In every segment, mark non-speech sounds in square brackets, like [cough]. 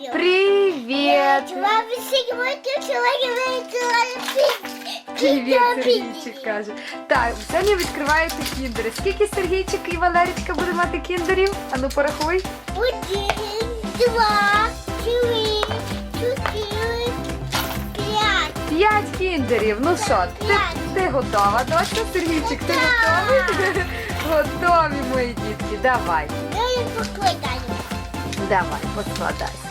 Вітаю! Привіт! Вам сьогодні чоловік Привіт, Сергійчик каже. Так, Соня відкриває кіндери. Скільки Сергійчик і Валерічка буде мати кіндерів? Ану порахуй. Один, два, три, чотири, п'ять. П'ять кіндерів. Ну що, ти, ти готова, дочка? Сергійчик, ти готовий? [laughs] Готові, мої дітки. Давай. Я їх покладаю. Давай, покладай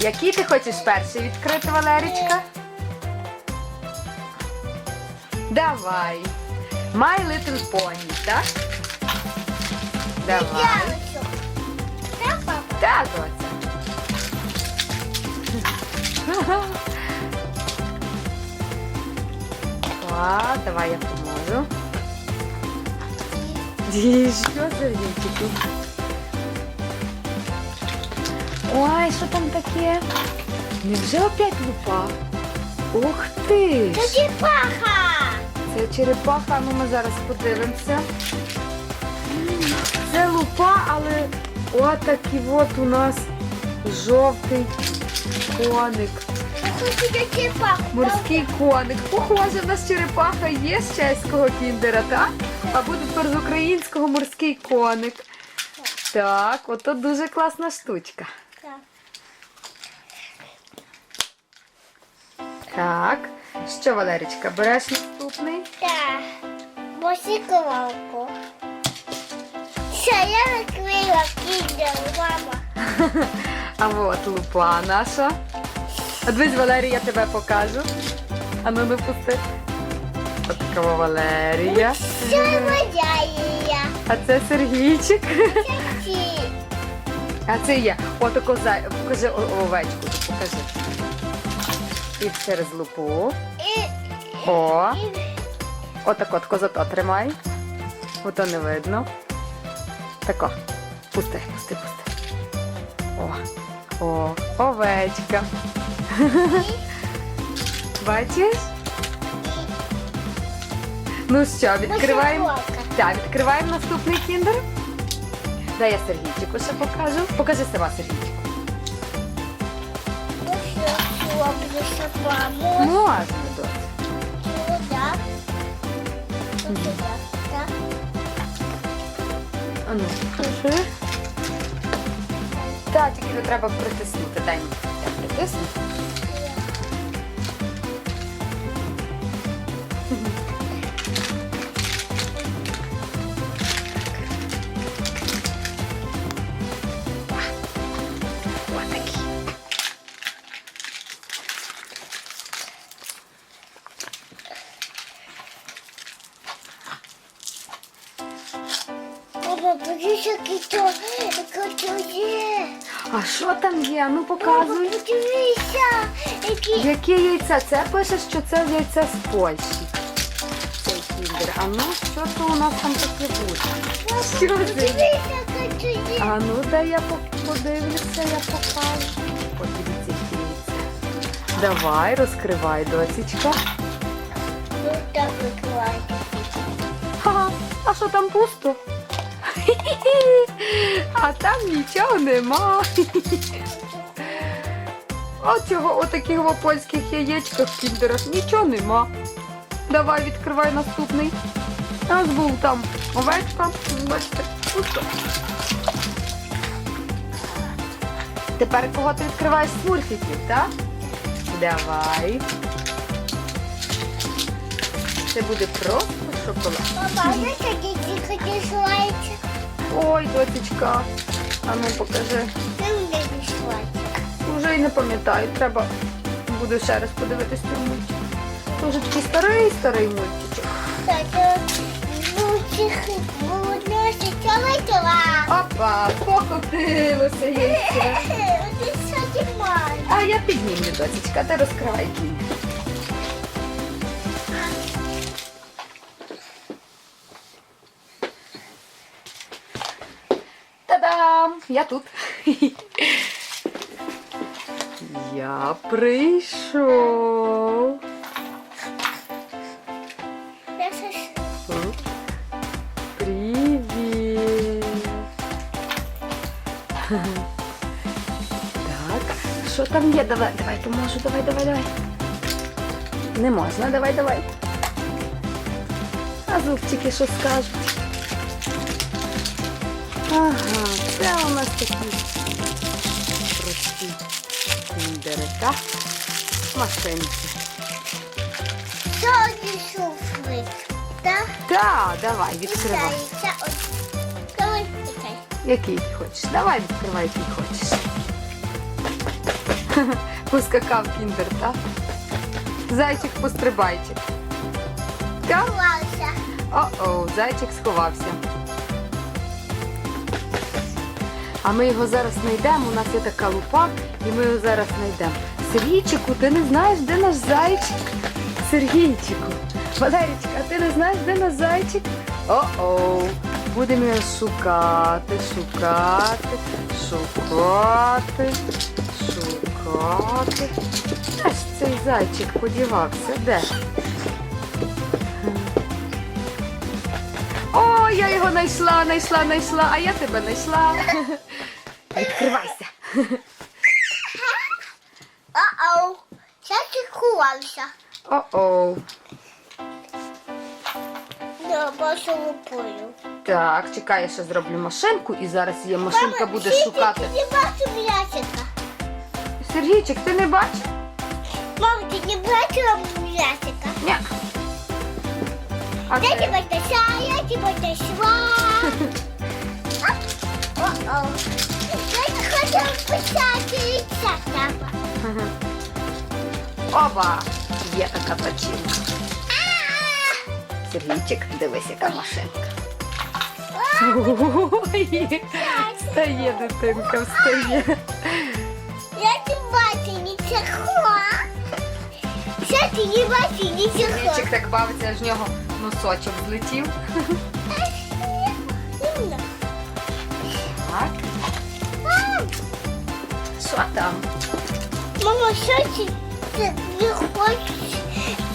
Який ти хочеш перший відкрити, Валерічка? Давай. My Little Pony, так? Давай. Так, доця. Так, давай я поможу. Що за вічику? Ой, що там таке? Невже опять лупа? Ух ти! Це черепаха. Це черепаха, ну ми зараз подивимося. Це лупа, але отакий от у нас жовтий коник. Морський коник. Похоже, в нас черепаха є з чеського кіндера, так? А буде тепер з українського морський коник. Так, ото дуже класна штучка. Так. Що, Валерічка, береш наступний? Так. Босиковалку. Все, я відкрила кіндер, мама. [laughs] А от лупа наша. А дивись, Валерія, я тебе покажу. А ну не пусти. От така Валерія. Що моя я? А це Сергійчик. Ці. [laughs] А це є. Отако зай. Покажи овечку. Покажи. І через лупу. О. і, Отако, от козато тримай. Ото не видно. Тако. Пусти, пусти, пусти. О. О, овечка. Бачиш? Ну що, відкриваємо. Так, відкриваємо наступний кіндер. Дай я Сергійчику ще покажу. Покажи сама Сергійчику. Ну буду собаку. Можна, доця. Сюди. Сюди. Так. А ну, покажи. Так, тільки треба притиснути. Дань. Я притисну. Що там є? Ну показуй. Папа, подивися, який. Яке яйце? Це пише, що це яйце з Польщі. Цей кіндер. А ну, що то у нас там таке буде? Що це? А ну дай я по- подивлюся, я покажу. Подивіться, які яйця. Давай, розкривай, досічка. Ну так викладай. Ха, а що там пусто? А там нічого нема. От цього отаких во польських яєчках в кіндерах нічого нема. Давай відкривай наступний. У нас був там овечка. Бачите. Тепер кого ти відкриваєш з мультиків, так? Давай. Це буде просто шоколад. Папа, знаєш, який ти хотів слайдик? Ой, дотечка. А ну покажи. Ти не слайдик. Вже й не пам'ятаю. Треба буде ще раз подивитись той мультик. Це вже такий старий старий мультичок. Так, е, ну, чоловікова. Опа, покотилося яйце. А я піднімлю, дочечка, ти розкривай кінь. Я тут. Я прийшов. Привіт. Так, що там є? Давай, давай, поможу, давай, давай, давай. Не можна, давай, давай. А зубчики що скажуть? Ага, це у нас такі прості кіндерика. Машинки. Сьогодні шуфлик. Так? Так, давай, відкривай. Вітається. Ось. Давай чекай. Який ти хочеш? Давай відкривай, який хочеш. [laughs] Поскакав кіндер, так? Зайчик пострибайчик. Так? Ховався. О-о, зайчик сховався. А ми його зараз знайдемо. У нас є така лупа, і ми його зараз знайдемо. Сергійчику, ти не знаєш, де наш зайчик? Сергійчику. Валерічка, ти не знаєш, де наш зайчик? О-о. Будемо його шукати, шукати, шукати, шукати. Де ж цей зайчик подівався? Де? О, я його знайшла, знайшла, знайшла, а я тебе знайшла. Відкривайся. О-оу. Зараз ти ховався. О-оу. Я бачу лупою. Так, чекай, я ще зроблю машинку, і зараз її машинка буде ти- шукати. Ти не бачив м'ячика. Сергійчик, ти не бачиш? Мама, ти не бачила м'ячика? Ні. А Я ти? тебе таща, я тебе тащила. [laughs] Мгм. Оба! Є така печінка. Сергійчик, дивись, яка машинка. Ой, встає дитинка, встає. Я не бачу нічого. Ще ти не бачиш нічого. Сергійчик так бавиться, аж в нього носочок злетів. Що там? Мама, що ти ти не хочеш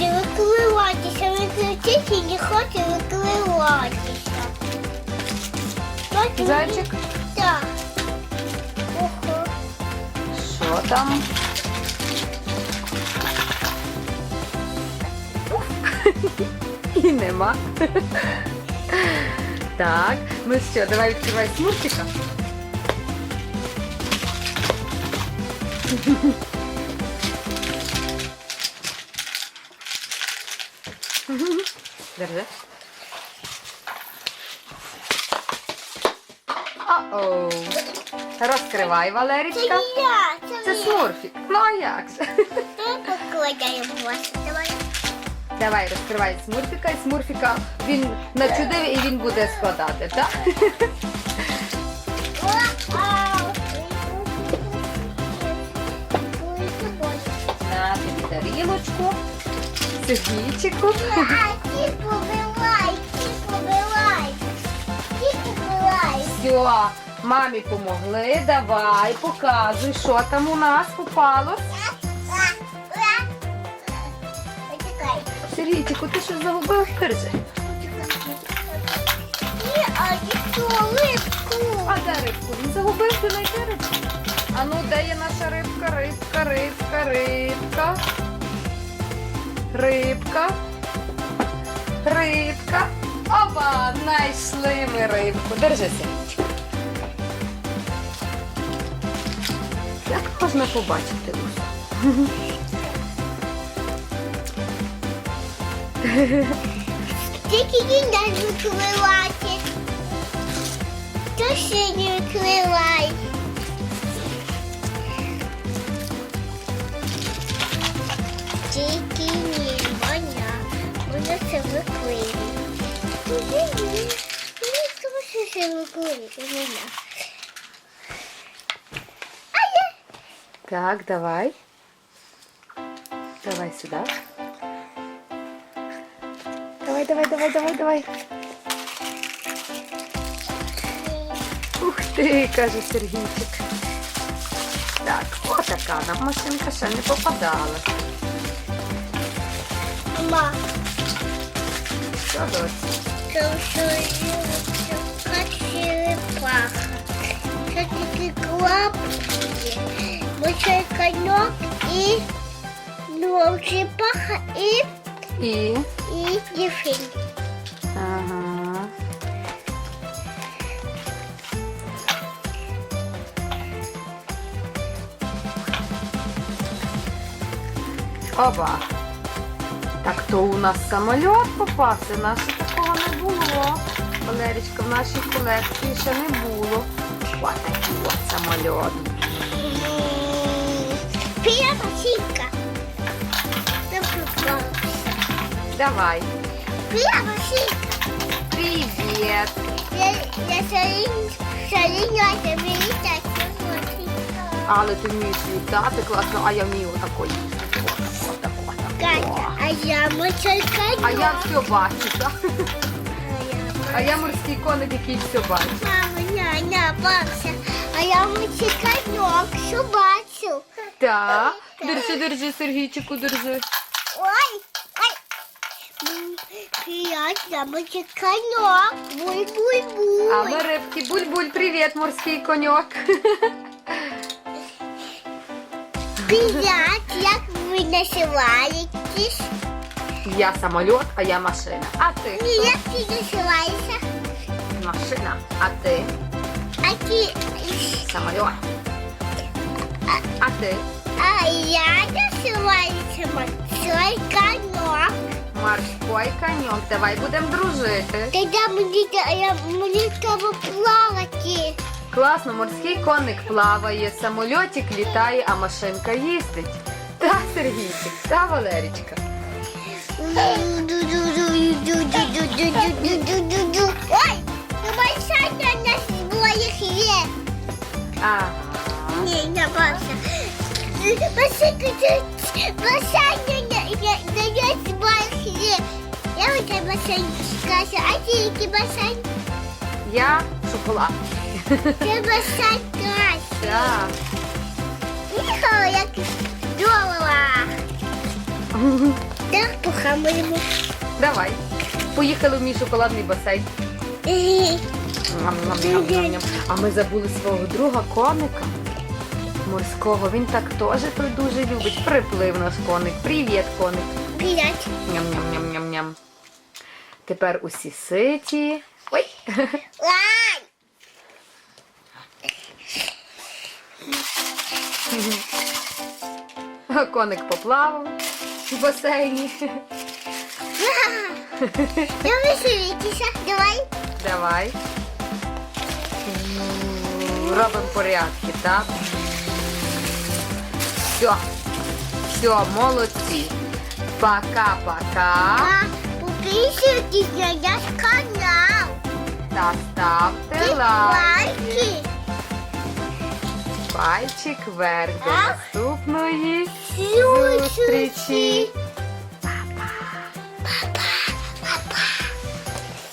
викливатися? Виключити і не хочеш викливатися. Зайчик? Так. Ого. Що там? [laughs] І нема. [laughs] Так, ну що, давай відкривай смурчика. Держи. О-оу. Розкривай, Це Валерічка. не я, це, Це я. смурфік. Ну а як же? Ми покладаємо вас. Давай. Давай, розкривай смурфіка і смурфіка він начудив і він буде складати, так? Побивай. Все, мамі помогли. Давай, показуй, що там у нас попалось. Сергійчику, ти що загубив? Ні, а де рибку? Він загубив, ти знайти рибку. А ну, де є наша рибка, рибка, рибка, рибка. Рибка. Рибка. Оба, знайшли ми рибку. Держи, Сергійчик. Як можна побачити усе? Тільки дай викривати. То ще не викривай. Тільки це. Мене. Так, давай. Давай сюди. Давай, давай, давай, давай, давай. Ух ти, каже Сергійчик. Так, отака нам машинка ще не попадала. Мама. Що досі? Це все черепаха. Це тільки лапки, большой конек и ну, черепаха и, І. и дельфин. Ага. Оба. Так то у нас самольот попався, у нас ще такого не було. Валерічка, в нашій колекції ще не було. Ось такий от синька. Да попался. Давай. Первая синька. Привіт. Я, я шалин, шалин, я тебе летать. Але ти вмієш літати класно, а я вмію отако їздити. О, Отако, отако. А я конек. А я все бачу, так? А я морський коник, який все бачить. Мама, няня, бабся, а я конек, що бачу. Так. Держи, держи, Сергійчику, держи. Ой, ой. М, Приятно, мочой конек. Буй-буй-буй. А ми рибки, буль-буль, привіт, морський коньок. Привет, як ви називаєтесь? Я самоліт, а я машина. А ти? Ні, як ти називаєшся? Машина. А ти? А ти... Самоліт. А ти? А я називаюся мочой конек. Морський коньок. Давай будемо дружити. Тоді мені, я, мені треба плавати. Класно, морський коник плаває, самольотик літає, а машинка їздить. Та, Сергійчик, та Валерічка. Ой, ну большая у нас двоих есть. Ага. Не, не бабся. Большая, большая дает двоих есть. Я вот это большая каша, а ты какие большая? Я шоколад. Ты большая каша. Так. Нихо, як здорово. Так, похамуємо. Давай. Поїхали в мій шоколадний басейн. Ням-ням-ням-ням-ням. А ми забули свого друга коника морського. Він так теж дуже любить. Приплив наш коник. Привіт, коник. Привет. Ням-ням-ням-ням-ням. Тепер усі ситі. Ой. Лай. Коник поплавав в басейні. Я веселитися. Давай. Давай. Робимо порядки, так? Все. Все, молодці. Пока-пока. Підписуйтесь на наш канал. Та ставте лайки. Пальчик вверх до наступної. зустрічі.